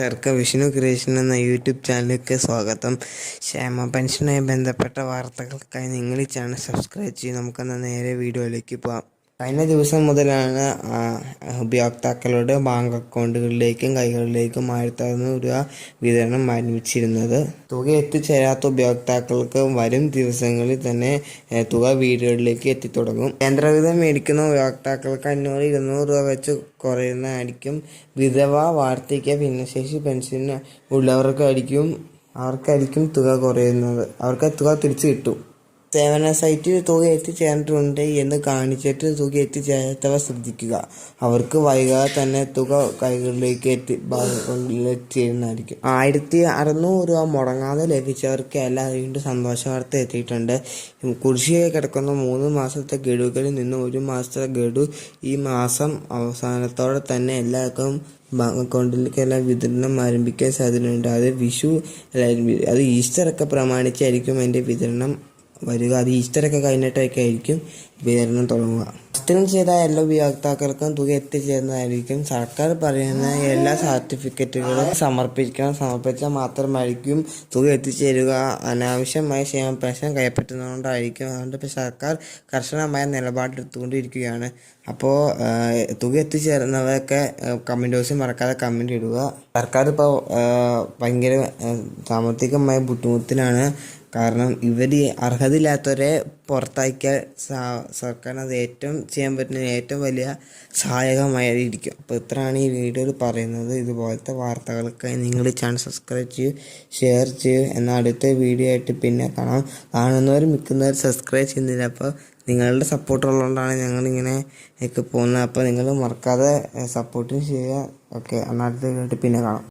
പ്രേക്ഷകർക്ക് വിഷ്ണു ക്രിയേഷൻ എന്ന യൂട്യൂബ് ചാനലിലേക്ക് സ്വാഗതം. ക്ഷേമ പെൻഷനുമായി ബന്ധപ്പെട്ട വാർത്തകൾക്കായി നിങ്ങൾ ഈ ചാനൽ സബ്സ്ക്രൈബ് ചെയ്യും. നമുക്കെന്നാൽ നേരെ വീഡിയോയിലേക്ക് പോകാം കഴിഞ്ഞ ദിവസം മുതലാണ് ഉപയോക്താക്കളുടെ ബാങ്ക് അക്കൗണ്ടുകളിലേക്കും കൈകളിലേക്കും ആയിരത്തി അറുന്നൂറ് രൂപ വിതരണം ആരംഭിച്ചിരുന്നത്. തുക എത്തിച്ചേരാത്ത ഉപയോക്താക്കൾക്ക് വരും ദിവസങ്ങളിൽ തന്നെ തുക വീടുകളിലേക്ക് എത്തിത്തുടങ്ങും. കേന്ദ്രവിധം മേടിക്കുന്ന ഉപയോക്താക്കൾക്ക് അഞ്ഞൂറ് ഇരുന്നൂറ് രൂപ വെച്ച് കുറയുന്നതായിരിക്കും. വിധവ വാർദ്ധക്യ ഭിന്നശേഷി പെൻഷൻ ഉള്ളവർക്കായിരിക്കും അവർക്കായിരിക്കും തുക കുറയുന്നത്. അവർക്ക് തുക തിരിച്ചു കിട്ടും. സേവന സൈറ്റിൽ തുക എത്തിച്ചേർന്നിട്ടുണ്ട് എന്ന് കാണിച്ചിട്ട് തുക എത്തിച്ചേരാത്തവ ശ്രദ്ധിക്കുക. അവർക്ക് വൈകാതെ തന്നെ തുക കൈകളിലേക്ക് എത്തി എത്തിച്ചേരുന്നതായിരിക്കും ആയിരത്തി അറുന്നൂറ് രൂപ മുടങ്ങാതെ ലഭിച്ചവർക്ക് എല്ലാം സന്തോഷ വാർത്ത എത്തിയിട്ടുണ്ട് കുടിശ്ശിക കിടക്കുന്ന മൂന്ന് മാസത്തെ ഗഡുകളിൽ നിന്ന് ഒരു മാസത്തെ ഗഡു ഈ മാസം അവസാനത്തോടെ തന്നെ എല്ലാവർക്കും ബാങ്ക് അക്കൗണ്ടിലേക്ക് വിതരണം ആരംഭിക്കാൻ സാധ്യതയുണ്ട്. അത് വിഷു അത് ഈസ്റ്റർ ഒക്കെ പ്രമാണിച്ചായിരിക്കും അതിന്റെ വിതരണം. വരിക. അത് ഈസ്റ്ററൊക്കെ കഴിഞ്ഞിട്ടൊക്കെ ആയിരിക്കും. വിതരണം തുടങ്ങുക. ഫസ്റ്റിനും ചെയ്ത എല്ലാ ഉപയോക്താക്കൾക്കും തുക എത്തിച്ചേരുന്നതായിരിക്കും സർക്കാർ പറയുന്ന എല്ലാ സർട്ടിഫിക്കറ്റുകളും സമർപ്പിക്കണം. സമർപ്പിച്ചാൽ മാത്രമായിരിക്കും തുക എത്തിച്ചേരുക. അനാവശ്യമായ ക്ഷേമ പെൻഷൻ കൈപ്പറ്റുന്നതുകൊണ്ടായിരിക്കും. അതുകൊണ്ട് ഇപ്പോൾ സർക്കാർ കർശനമായ നിലപാടെടുത്തുകൊണ്ടിരിക്കുകയാണ്. അപ്പോൾ തുക എത്തിച്ചേരുന്നവരൊക്കെ കമന്റ് ബോക്സിൽ മറക്കാതെ കമന്റ് ഇടുക. സർക്കാർ ഇപ്പോൾ ഭയങ്കര സാമ്പത്തികമായ ബുദ്ധിമുട്ടിലാണ്. കാരണം ഇവർ അർഹതയില്ലാത്തവരെ സർക്കാരിന് അത് ഏറ്റവും ചെയ്യാൻ പറ്റുന്ന ഏറ്റവും വലിയ സഹായകമായിരിക്കും അപ്പോൾ ഇത്രയാണ് ഈ വീഡിയോയിൽ പറയുന്നത്. ഇതുപോലത്തെ വാർത്തകൾക്കായി നിങ്ങൾ ചാനൽ സബ്സ്ക്രൈബ് ചെയ്യൂ ഷെയർ ചെയ്യൂ. എന്നാൽ അടുത്ത വീഡിയോ ആയിട്ട് പിന്നെ കാണാം. കാണുന്നവർ മിക്കുന്നവർ സബ്സ്ക്രൈബ് ചെയ്യുന്നില്ല. അപ്പോൾ നിങ്ങളുടെ സപ്പോർട്ട് ഉള്ളതുകൊണ്ടാണ് ഞങ്ങളിങ്ങനെ ഒക്കെ പോകുന്നത്. അപ്പോൾ നിങ്ങൾ മറക്കാതെ സപ്പോർട്ടും ചെയ്യുക. ഓക്കെ എന്നാൽ അടുത്ത വീഡിയോ ആയിട്ട് പിന്നെ കാണാം.